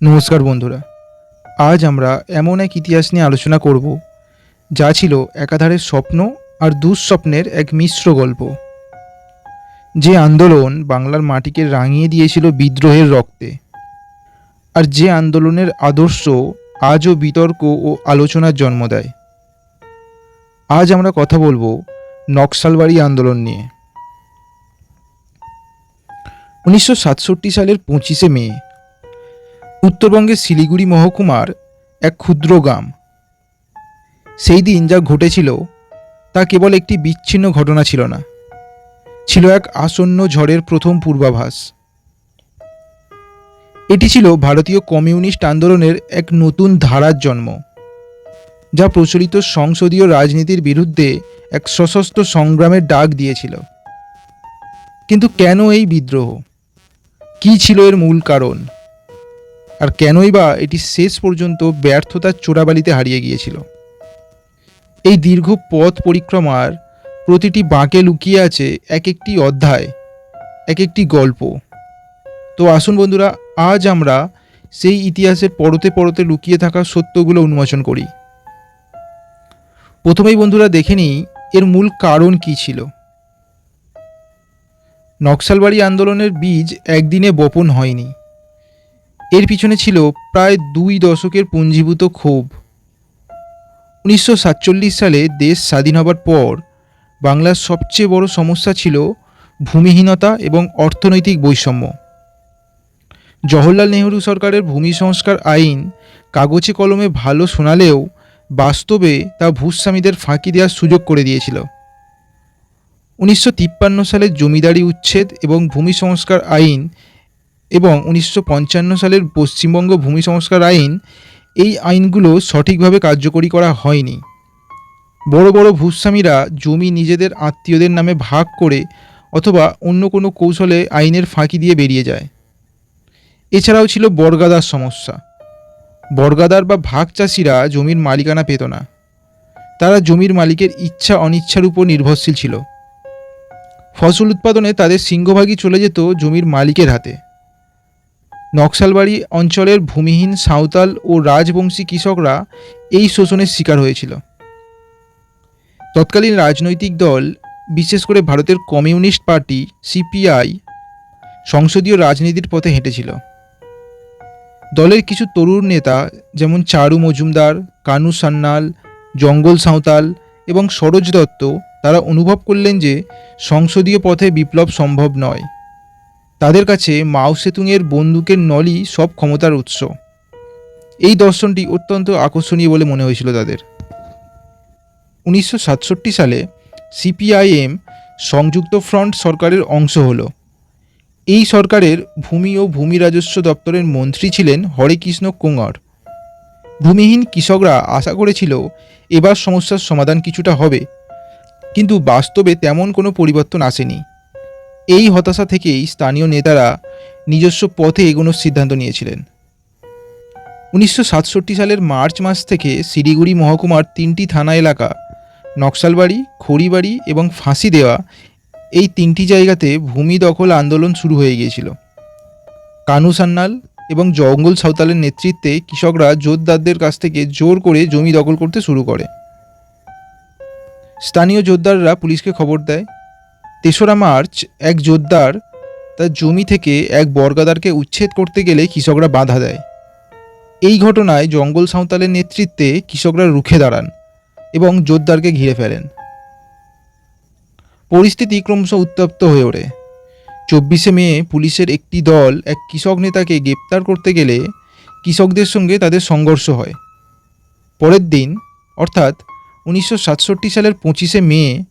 নমস্কার বন্ধুরা, আজ আমরা এমন এক ইতিহাস নিয়ে আলোচনা করব, যা ছিল একাধারে স্বপ্ন আর দুঃস্বপ্নের এক মিশ্র গল্প। যে আন্দোলন বাংলার মাটিকে রাঙিয়ে দিয়েছিল বিদ্রোহের রক্তে, আর যে আন্দোলনের আদর্শ আজও বিতর্ক ও আলোচনার জন্ম দেয়। আজ আমরা কথা বলব নকশালবাড়ি আন্দোলন নিয়ে। উনিশশো সাতষট্টি সালের পঁচিশে মে উত্তরবঙ্গের শিলিগুড়ি মহকুমার এক ক্ষুদ্র গ্রাম। সেই দিন যা ঘটেছিল, তা কেবল একটি বিচ্ছিন্ন ঘটনা ছিল না। ছিল এক আসন্ন ঝড়ের প্রথম পূর্বাভাস। এটি ছিল ভারতীয় কমিউনিস্ট আন্দোলনের এক নতুন ধারার জন্ম, যা প্রচলিত সংসদীয় রাজনীতির বিরুদ্ধে এক সশস্ত্র সংগ্রামের ডাক দিয়েছিল। কিন্তু কেন এই বিদ্রোহ? কী ছিল এর মূল কারণ? আর কেনই বা এটি শেষ পর্যন্ত ব্যর্থতার চোরাবালিতে হারিয়ে গিয়েছিল। এই দীর্ঘ পথ পরিক্রমার প্রতিটি বাঁকে লুকিয়ে আছে এক একটি অধ্যায়, এক একটি গল্প। তো আসুন বন্ধুরা, আজ আমরা সেই ইতিহাসের পরতে পরতে লুকিয়ে থাকা সত্যগুলো উন্মোচন করি। প্রথমেই বন্ধুরা দেখে নিই, এর মূল কারণ কী ছিল। নকশালবাড়ি আন্দোলনের বীজ একদিনে বপন হয়নি। এর পিছনে ছিল প্রায় দুই দশকের পুঞ্জীভূত ক্ষোভ। উনিশশো সাতচল্লিশ সালে দেশ স্বাধীন হবার পর বাংলার সবচেয়ে বড় সমস্যা ছিল ভূমিহীনতা এবং অর্থনৈতিক বৈষম্য। জওহরলাল নেহরু সরকারের ভূমি সংস্কার আইন কাগজে কলমে ভালো শোনালেও বাস্তবে তা ভূস্বামীদের ফাঁকি দেওয়ার সুযোগ করে দিয়েছিল। উনিশশো তিপ্পান্ন সালের জমিদারি উচ্ছেদ এবং ভূমি সংস্কার আইন এবং উনিশশো পঞ্চান্ন সালের পশ্চিমবঙ্গ ভূমি সংস্কার আইন এই আইনগুলো সঠিকভাবে কার্যকরী করা হয়নি। বড় বড় ভূস্বামীরা জমি নিজেদের আত্মীয়দের নামে ভাগ করে অথবা অন্য কোনো কৌশলে আইনের ফাঁকি দিয়ে বেরিয়ে যায়। এছাড়াও ছিল বর্গাদার সমস্যা। বর্গাদার বা ভাগ চাষিরা জমির মালিকানা পেত না। তারা জমির মালিকের ইচ্ছা অনিচ্ছার উপর নির্ভরশীল ছিল। ফসল উৎপাদনে তাদের সিংহভাগই চলে যেত জমির মালিকের হাতে। নকশালবাড়ি অঞ্চলের ভূমিহীন সাঁওতাল ও রাজবংশী কৃষকরা এই শোষণের শিকার হয়েছিল। তৎকালীন রাজনৈতিক দল, বিশেষ করে ভারতের কমিউনিস্ট পার্টি, সিপিআই, সংসদীয় রাজনীতির পথে হেঁটেছিল। দলের কিছু তরুণ নেতা যেমন চারু মজুমদার, কানু সান্যাল জঙ্গল সাঁওতাল এবং সরোজ দত্ত, তারা অনুভব করলেন যে সংসদীয় পথে বিপ্লব সম্ভব নয়। তাদের কাছে মাও সেতুংয়ের বন্দুকের নলই সব ক্ষমতার উৎস। এই দর্শনটি অত্যন্ত আকর্ষণীয় বলে মনে হয়েছিল তাদের। উনিশশো সাতষট্টি সালে সিপিআইএম সংযুক্ত ফ্রন্ট সরকারের অংশ হল। এই সরকারের ভূমি ও ভূমি রাজস্ব দপ্তরের মন্ত্রী ছিলেন হরেকৃষ্ণ কোঙ্গর। ভূমিহীন কৃষকরা আশা করেছিল এবার সমস্যার সমাধান কিছুটা হবে, কিন্তু বাস্তবে তেমন কোনো পরিবর্তন আসেনি। এই হতাশা থেকেই স্থানীয় নেতারা নিজস্ব পথে এগোনোর সিদ্ধান্ত নিয়েছিলেন। উনিশশো সাতষট্টি সালের মার্চ মাস থেকে শিলিগুড়ি মহকুমার তিনটি থানা এলাকা, নকশালবাড়ি, খড়িবাড়ি এবং ফাঁসি দেওয়া এই তিনটি জায়গাতে ভূমি দখল আন্দোলন শুরু হয়ে গিয়েছিল। কানু সান্যাল এবং জঙ্গল সাঁওতালের নেতৃত্বে কৃষকরা জোরদারদের কাছ থেকে জোর করে জমি দখল করতে শুরু করে। স্থানীয় জোরদাররা পুলিশকে খবর দেয় তেসরা মার্চ এক জোরদার তার জমি থেকে এক বর্গাদারকে উচ্ছেদ করতে গেলে কৃষকরা বাধা দেয়। এই ঘটনায় জঙ্গল সাঁওতালের নেতৃত্বে কৃষকরা রুখে দাঁড়ান এবং জোরদারকে ঘিরে ফেলেন। পরিস্থিতি ক্রমশ উত্তপ্ত হয়ে ওঠে। চব্বিশে মে পুলিশের একটি দল এক কৃষক নেতাকে গ্রেপ্তার করতে গেলে কৃষকদের সঙ্গে তাদের সংঘর্ষ হয়। পরের দিন, অর্থাৎ উনিশশো সাতষট্টি সালের পঁচিশে মে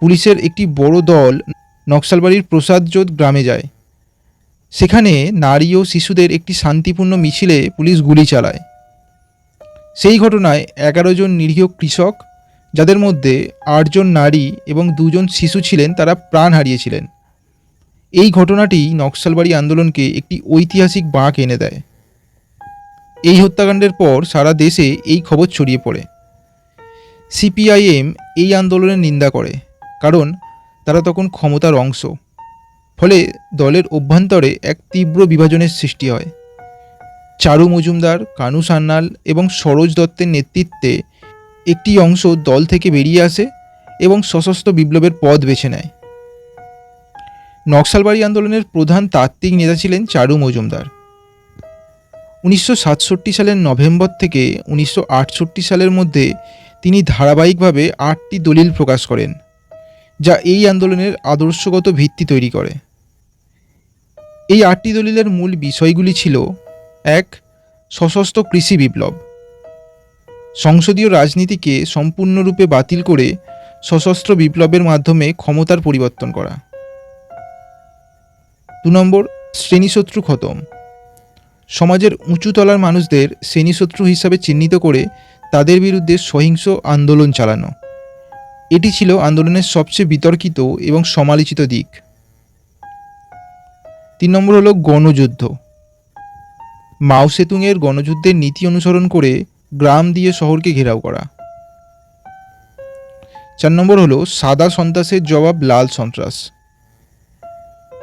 পুলিশের একটি বড় দল নকশালবাড়ির প্রসাদজোত গ্রামে যায়। সেখানে নারী ও শিশুদের একটি শান্তিপূর্ণ মিছিলে পুলিশ গুলি চালায়। সেই ঘটনায় এগারো জন নিরীহ কৃষক, যাদের মধ্যে আটজন নারী এবং দুজন শিশু ছিলেন, তারা প্রাণ হারিয়েছিলেন। এই ঘটনাটি নকশালবাড়ি আন্দোলনকে একটি ঐতিহাসিক বাঁক এনে দেয়। এই হত্যাকাণ্ডের পর সারা দেশে এই খবর ছড়িয়ে পড়ে। সিপিআইএম এই আন্দোলনের নিন্দা করে। কারণ তারা তখন ক্ষমতার অংশ। ফলে দলের অভ্যন্তরে এক তীব্র বিভাজনের সৃষ্টি হয়। চারু মজুমদার, কানু সান্যাল এবং সরোজ দত্তের নেতৃত্বে একটি অংশ দল থেকে বেরিয়ে আসে এবং সশস্ত্র বিপ্লবের পথ বেছে নেয়। নকশালবাড়ি আন্দোলনের প্রধান তাত্ত্বিক নেতা ছিলেন চারু মজুমদার। উনিশশো সাতষট্টি সালের নভেম্বর থেকে উনিশশো আটষট্টি সালের মধ্যে তিনি ধারাবাহিকভাবে আটটি দলিল প্রকাশ করেন। যা এই আন্দোলনের আদর্শগত ভিত্তি তৈরি করে। এই আটটি দলিলের মূল বিষয়গুলি ছিল, এক, সশস্ত্র কৃষি বিপ্লব। সংসদীয় রাজনীতিকে সম্পূর্ণরূপে বাতিল করে সশস্ত্র বিপ্লবের মাধ্যমে ক্ষমতার পরিবর্তন করা। দু নম্বর, শ্রেণীশত্রু খতম। সমাজের উঁচু তলার মানুষদের শ্রেণীশত্রু হিসাবে চিহ্নিত করে তাদের বিরুদ্ধে সহিংস আন্দোলন চালানো। এটি ছিল আন্দোলনের সবচেয়ে বিতর্কিত এবং সমালোচিত দিক। তিন নম্বর হলো গণযুদ্ধ। মাও সেতুংয়ের গণযুদ্ধের নীতি অনুসরণ করে গ্রাম দিয়ে শহরকে ঘেরাও করা। চার নম্বর হলো সাদা সন্ত্রাসের জবাব লাল সন্ত্রাস।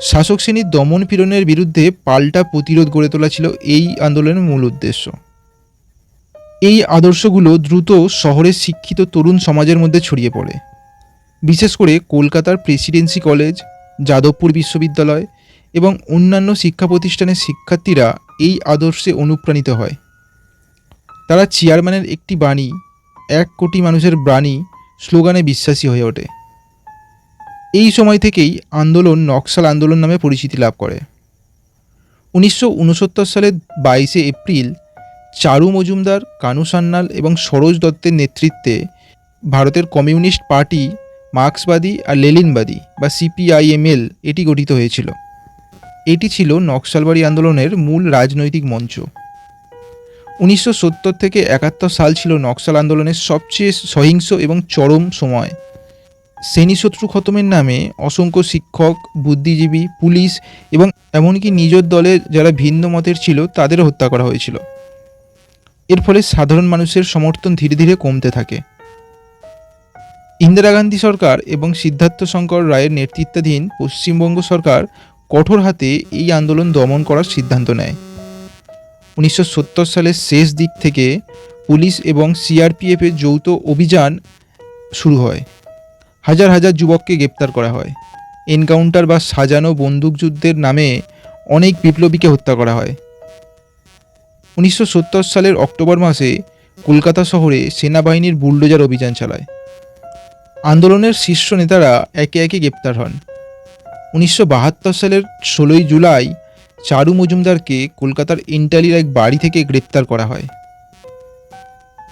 শাসক শ্রেণির দমন পীড়নের বিরুদ্ধে পাল্টা প্রতিরোধ গড়ে তোলা ছিল এই আন্দোলনের মূল উদ্দেশ্য। এই আদর্শগুলো দ্রুত শহরের শিক্ষিত তরুণ সমাজের মধ্যে ছড়িয়ে পড়ে। বিশেষ করে কলকাতার প্রেসিডেন্সি কলেজ, যাদবপুর বিশ্ববিদ্যালয় এবং অন্যান্য শিক্ষা প্রতিষ্ঠানের শিক্ষার্থীরা এই আদর্শে অনুপ্রাণিত হয়। তারা চেয়ারম্যানের একটি বাণী, এক কোটি মানুষের বাণী স্লোগানে বিশ্বাসী হয়ে ওঠে। এই সময় থেকেই আন্দোলন নকশাল আন্দোলন নামে পরিচিতি লাভ করে। উনিশশো উনসত্তর সালের বাইশে এপ্রিল চারু মজুমদার, কানু সান্যাল এবং সরোজ দত্তের নেতৃত্বে ভারতের কমিউনিস্ট পার্টি মার্ক্সবাদী আর লেলিনবাদী বা সিপিআইএমএল এটি গঠিত হয়েছিল। এটি ছিল নকশালবাড়ি আন্দোলনের মূল রাজনৈতিক মঞ্চ। উনিশশো সত্তর থেকে একাত্তর সাল ছিল নকশাল আন্দোলনের সবচেয়ে সহিংস এবং চরম সময়। শ্রেণীশত্রু খতমের নামে অসংখ্য শিক্ষক, বুদ্ধিজীবী, পুলিশ এবং এমনকি নিজের দলের যারা ভিন্ন মতের ছিল তাদেরও হত্যা করা হয়েছিল। এর ফলে সাধারণ মানুষের সমর্থন ধীরে ধীরে কমতে থাকে। ইন্দিরা গান্ধী সরকার এবং সিদ্ধার্থ শঙ্কর রায়ের নেতৃত্বাধীন পশ্চিমবঙ্গ সরকার কঠোর হাতে এই আন্দোলন দমন করার সিদ্ধান্ত নেয়। উনিশশো সত্তর সালের শেষ দিক থেকে পুলিশ এবং সিআরপিএফের যৌথ অভিযান শুরু হয়। হাজার হাজার যুবককে গ্রেপ্তার করা হয়। এনকাউন্টার বা সাজানো বন্দুকযুদ্ধের নামে অনেক বিপ্লবীকে হত্যা করা হয়। উনিশশো সত্তর সালের অক্টোবর মাসে কলকাতা শহরে সেনাবাহিনীর বুলডোজার অভিযান চালায়। আন্দোলনের শীর্ষ নেতারা একে একে গ্রেপ্তার হন। উনিশশো বাহাত্তর সালের ষোলোই জুলাই চারু মজুমদারকে কলকাতার ইন্টালির এক বাড়ি থেকে গ্রেপ্তার করা হয়।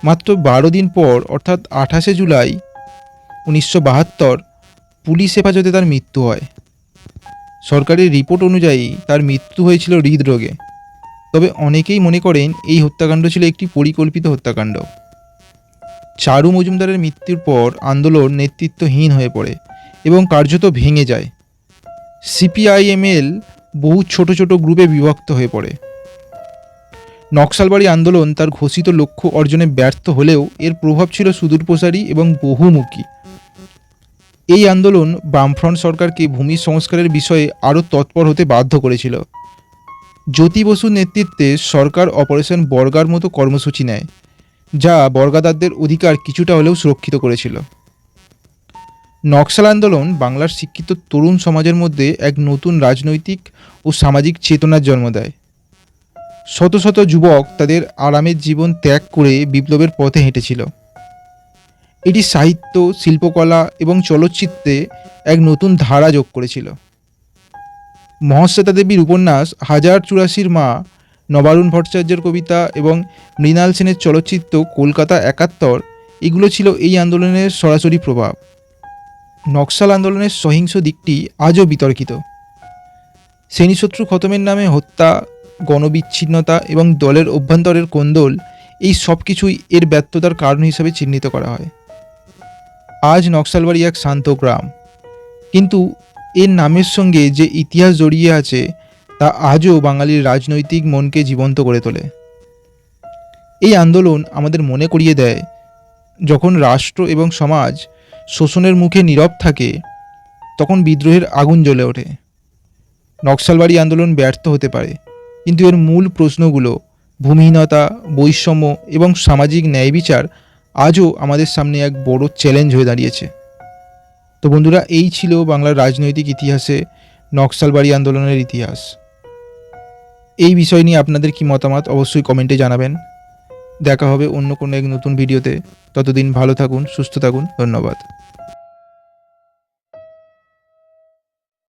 মাত্র বারো দিন পর, অর্থাৎ আঠাশে জুলাই উনিশশো বাহাত্তর, পুলিশ হেফাজতে তার মৃত্যু হয়। সরকারি রিপোর্ট অনুযায়ী তার মৃত্যু হয়েছিল হৃদরোগে। তবে অনেকেই মনে করেন এই হত্যাকাণ্ড ছিল একটি পরিকল্পিত হত্যাকাণ্ড। চারু মজুমদারের মৃত্যুর পর আন্দোলন নেতৃত্বহীন হয়ে পড়ে এবং কার্যত ভেঙে যায়। সিপিআইএমএল বহু ছোট ছোট গ্রুপে বিভক্ত হয়ে পড়ে। নকশালবাড়ি আন্দোলন তার ঘোষিত লক্ষ্য অর্জনে ব্যর্থ হলেও এর প্রভাব ছিল সুদূরপ্রসারী এবং বহুমুখী। এই আন্দোলন বামফ্রন্ট সরকারকে ভূমি সংস্কারের বিষয়ে আরও তৎপর হতে বাধ্য করেছিল। জ্যোতি বসুর নেতৃত্বে সরকার অপারেশন বর্গার মতো কর্মসূচি নেয়, যা বর্গাদারদের অধিকার কিছুটা হলেও সুরক্ষিত করেছিল। নকশাল আন্দোলন বাংলার শিক্ষিত তরুণ সমাজের মধ্যে এক নতুন রাজনৈতিক ও সামাজিক চেতনার জন্ম দেয়। শত শত যুবক তাদের আরামের জীবন ত্যাগ করে বিপ্লবের পথে হেঁটেছিল। এটি সাহিত্য, শিল্পকলা এবং চলচ্চিত্রে এক নতুন ধারা যোগ করেছিল। মহাশ্বেতা দেবীর উপন্যাস হাজার চুরাশির মা নবারুণ ভট্টাচার্যের কবিতা এবং মৃণাল সেনের চলচ্চিত্র কলকাতা একাত্তর, এগুলো ছিল এই আন্দোলনের সরাসরি প্রভাব। নকশাল আন্দোলনের সহিংস দিকটি আজও বিতর্কিত। শ্রেণীশত্রু খতমের নামে হত্যা, গণবিচ্ছিন্নতা এবং দলের অভ্যন্তরের কোন্দল এই সব কিছুই এর ব্যর্থতার কারণ হিসেবে চিহ্নিত করা হয়। আজ নকশালবাড়ি এক শান্ত গ্রাম। কিন্তু এর নামের সঙ্গে যে ইতিহাস জড়িয়ে আছে, তা আজও বাঙালির রাজনৈতিক মনকে জীবন্ত করে তোলে। এই আন্দোলন আমাদের মনে করিয়ে দেয়, যখন রাষ্ট্র এবং সমাজ শোষণের মুখে নীরব থাকে, তখন বিদ্রোহের আগুন জ্বলে ওঠে। নকশালবাড়ি আন্দোলন ব্যর্থ হতে পারে, কিন্তু এর মূল প্রশ্নগুলো ভূমিহীনতা, বৈষম্য এবং সামাজিক ন্যায় বিচার আজও আমাদের সামনে এক বড় চ্যালেঞ্জ হয়ে দাঁড়িয়েছে। তো বন্ধুরা, এই ছিল বাংলার রাজনৈতিক ইতিহাসে নকশালবাড়ি আন্দোলনের ইতিহাস। এই বিষয় নিয়ে আপনাদের কি মতামত অবশ্যই কমেন্টে জানাবেন। দেখা হবে অন্য কোনো এক নতুন ভিডিওতে। ততদিন ভালো থাকুন, সুস্থ থাকুন। ধন্যবাদ।